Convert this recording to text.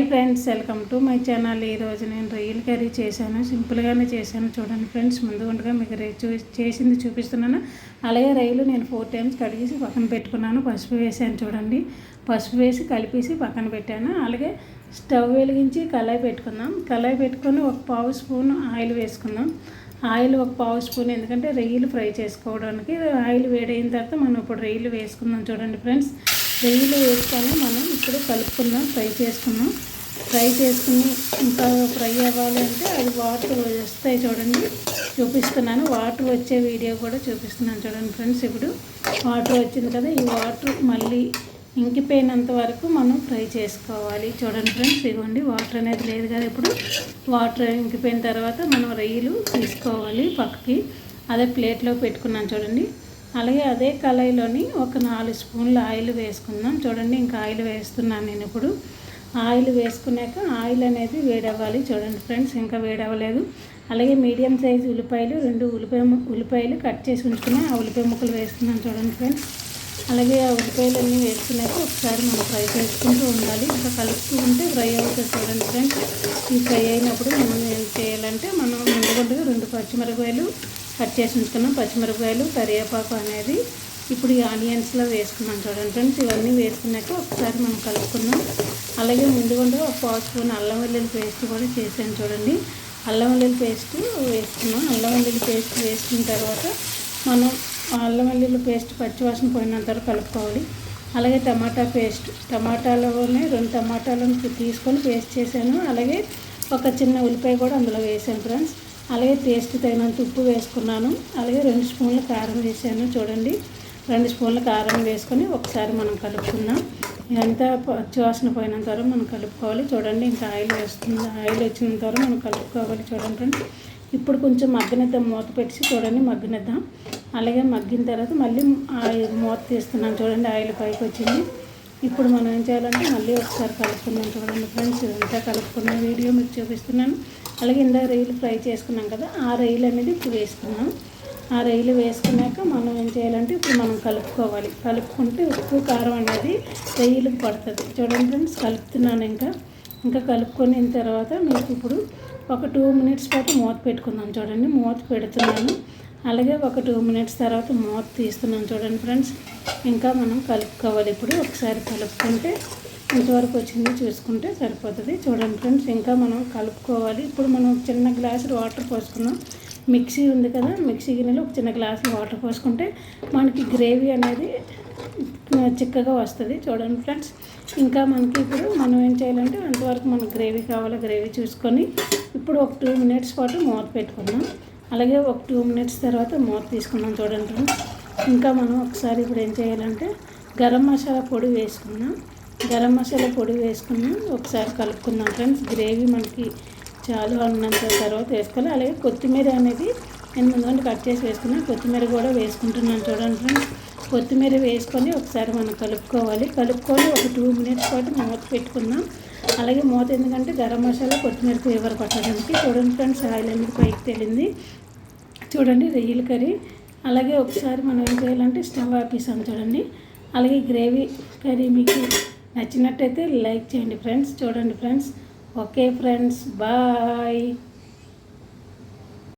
Hi friends welcome to my channel. ఈరోజు నేను రొయ్యల కర్రీ చేశాను. సింపుల్గానే చేశాను. చూడండి ఫ్రెండ్స్ ముందుగా మీకు చేసింది చూపిస్తున్నాను. అలాగే రొయ్యలు నేను ఫోర్ టైమ్స్ కడిగేసి పక్కన పెట్టుకున్నాను. పసుపు వేసాను చూడండి. పసుపు వేసి కలిపేసి పక్కన పెట్టాను. అలాగే స్టవ్ వెలిగించి కళాయి పెట్టుకుందాం. కళాయి పెట్టుకొని ఒక పావు స్పూన్ ఆయిల్ వేసుకుందాం. ఆయిల్ ఒక పావు స్పూన్ ఎందుకంటే రొయ్యలు ఫ్రై చేసుకోవడానికి ఆయిల్ వేడైన తర్వాత మనం ఇప్పుడు రొయ్యలు వేసుకుందాం చూడండి ఫ్రెండ్స్. నెయ్యిలో వేసుకొని మనం ఇప్పుడు కలుపుకుందాం ఫ్రై చేసుకుందాం. ఫ్రై చేసుకుని ఇంకా ఫ్రై అవ్వాలి అంటే అది వాటర్ వస్తాయి చూడండి. చూపిస్తున్నాను. వాటర్ వచ్చే వీడియో కూడా చూపిస్తున్నాను చూడండి ఫ్రెండ్స్ ఇప్పుడు. వాటర్ వచ్చింది కదా ఈ వాటర్ మళ్ళీ ఇంకిపోయినంత వరకు మనం ఫ్రై చేసుకోవాలి. చూడండి ఫ్రెండ్స్ ఇవ్వండి వాటర్ అనేది లేదు కదా ఇప్పుడు. వాటర్ ఇంకిపోయిన తర్వాత మనం రొయ్యలు తీసుకోవాలి పక్కకి. అదే ప్లేట్లో పెట్టుకున్నాను చూడండి. అలాగే అదే కళాయిలోని ఒక నాలుగు స్పూన్ల ఆయిల్ వేసుకుందాం. చూడండి ఇంకా ఆయిల్ వేస్తున్నాను నేను ఇప్పుడు. ఆయిల్ వేసుకున్నాక ఆయిల్ అనేది వేడవ్వాలి. చూడండి ఫ్రెండ్స్ ఇంకా వేడవ్వలేదు. అలాగే మీడియం సైజు ఉల్లిపాయలు రెండు ఉల్లిపాయ ఉల్లిపాయలు కట్ చేసి ఉంచుకుని ఆ ఉల్లిపాయ ముక్కలు వేస్తున్నాను చూడండి ఫ్రెండ్స్. అలాగే ఆ ఉల్లిపాయలు అన్నీ వేసుకున్నాక ఒకసారి మనం ఫ్రై చేసుకుంటూ ఉండాలి. ఇంకా కలుపుకుంటే ఫ్రై అవుతుంది చూడండి ఫ్రెండ్స్. ఈ ఫ్రై అయినప్పుడు మనం ఏం చేయాలంటే మనం ముందుగా రెండు పచ్చిమిరపకాయలు కట్ చేసి ఉంచుకున్నాం. పచ్చిమిరపకాయలు కరివేపాకు అనేది ఇప్పుడు ఈ ఆనియన్స్లో వేసుకున్నాం చూడండి ఫ్రెండ్స్. ఇవన్నీ వేసుకున్నాక ఒకసారి మనం కలుపుకున్నాం అలాగే ముందుగా ఒక పావు స్పూన్ అల్లం వెల్లుల్లి పేస్ట్ కూడా చేసాను చూడండి. అల్లం వెల్లుల్లి పేస్ట్ వేసుకున్నాం. అల్లం వెల్లుల్లి పేస్ట్ వేసుకున్న తర్వాత మనం అల్లం వెల్లుల్లి పేస్ట్ పచ్చివాసన పోయినంత వరకు కలుపుకోవాలి. అలాగే టమాటా పేస్ట్ టమాటాలోనే రెండు టమాటాలను తీసుకొని పేస్ట్ చేశాను. అలాగే ఒక చిన్న ఉల్లిపాయ కూడా అందులో వేసాను ఫ్రెండ్స్. అలాగే టేస్ట్ తగినంత ఉప్పు వేసుకున్నాను. అలాగే రెండు స్పూన్ల కారం వేసాను. చూడండి. రెండు స్పూన్ల కారం వేసుకొని ఒకసారి మనం కలుపుకుందాం. ఇదంతా పచ్చివాసన పోయినంత వరకు మనం కలుపుకోవాలి. చూడండి ఇంకా ఆయిల్ వేస్తుంది. ఆయిల్ వచ్చినంత వరకు మనం కలుపుకోవాలి. చూడండి ఇప్పుడు కొంచెం మగ్గనిద్దాం. మూత పెట్టి చూడండి మగ్గనిద్దాం. అలాగే మగ్గిన తర్వాత మళ్ళీ ఆయిల్ మూత తీస్తున్నాను. చూడండి ఆయిల్ పైకి వచ్చింది. ఇప్పుడు మనం ఏం చేయాలంటే మళ్ళీ ఒకసారి కలుపుకుందాం చూడండి ఫ్రెండ్స్. ఇదంతా కలుపుకున్న వీడియో మీకు చూపిస్తున్నాను. అలాగే ఇందాక రొయ్యలు ఫ్రై చేసుకున్నాం కదా ఆ రొయ్యలు అనేది ఇప్పుడు వేసుకున్నాం ఆ రొయ్యలు వేసుకున్నాక మనం ఏం చేయాలంటే ఇప్పుడు మనం కలుపుకోవాలి. కలుపుకుంటే ఉప్పు కారం అనేది రొయ్యలకు పడుతుంది. చూడండి ఫ్రెండ్స్ కలుపుతున్నాను ఇంకా. ఇంకా కలుపుకొని తర్వాత మీకు ఇప్పుడు ఒక టూ మినిట్స్ పాటు మూత పెట్టుకుందాం. చూడండి మూత పెడుతున్నాను. అలాగే ఒక టూ మినిట్స్ తర్వాత మూత తీస్తున్నాం చూడండి ఫ్రెండ్స్. ఇంకా మనం కలుపుకోవాలి. ఇప్పుడు ఒకసారి కలుపుకుంటే ఇంతవరకు వచ్చింది చూసుకుంటే సరిపోతుంది. చూడండి ఫ్రెండ్స్ ఇంకా మనం కలుపుకోవాలి. ఇప్పుడు మనం చిన్న గ్లాసు వాటర్ పోసుకున్నాం. మిక్సీ ఉంది కదా మిక్సీ గిన్నెలో ఒక చిన్న గ్లాసు వాటర్ పోసుకుంటే మనకి గ్రేవీ అనేది చిక్కగా వస్తుంది. చూడండి ఫ్రెండ్స్ ఇంకా మనకి ఇప్పుడు మనం ఏం చేయాలంటే అంతవరకు మనకు గ్రేవీ కావాలో గ్రేవీ చూసుకొని ఇప్పుడు ఒక టూ మినిట్స్ పాటు మూత పెట్టుకుందాం. అలాగే ఒక టూ మినిట్స్ తర్వాత మూత తీసుకున్నాం చూడండి ఇంకా మనం ఒకసారి ఇప్పుడు ఏం చేయాలంటే గరం మసాలా పొడి వేసుకున్నాం గరం మసాలా పొడి వేసుకున్నాం. ఒకసారి కలుపుకుందాం ఫ్రెండ్స్. గ్రేవీ మనకి చాలు అన్నంత తర్వాత వేసుకోవాలి. అలాగే కొత్తిమీర అనేది నేను ముందు కట్ చేసి వేసుకున్నాను కొత్తిమీర కూడా వేసుకుంటున్నాను చూడండి ఫ్రెండ్స్. కొత్తిమీర వేసుకొని ఒకసారి మనం కలుపుకోవాలి. కలుపుకొని ఒక టూ మినిట్స్ పాటు మూత పెట్టుకుందాం. అలాగే మూత ఎందుకంటే గరం మసాలా కొత్తిమీర ఫ్లేవర్ పట్టడానికి చూడండి ఫ్రెండ్స్ ఆయిల్ అనేది పైకి తెలింది. చూడండి రొయ్యల కర్రీ. అలాగే ఒకసారి మనం ఏం చేయాలంటే స్టవ్ ఆపేసాం చూడండి. అలాగే గ్రేవీ కర్రీ మీకు నచ్చినట్టయితే లైక్ చేయండి ఫ్రెండ్స్ చూడండి ఫ్రెండ్స్. Okay friends bye.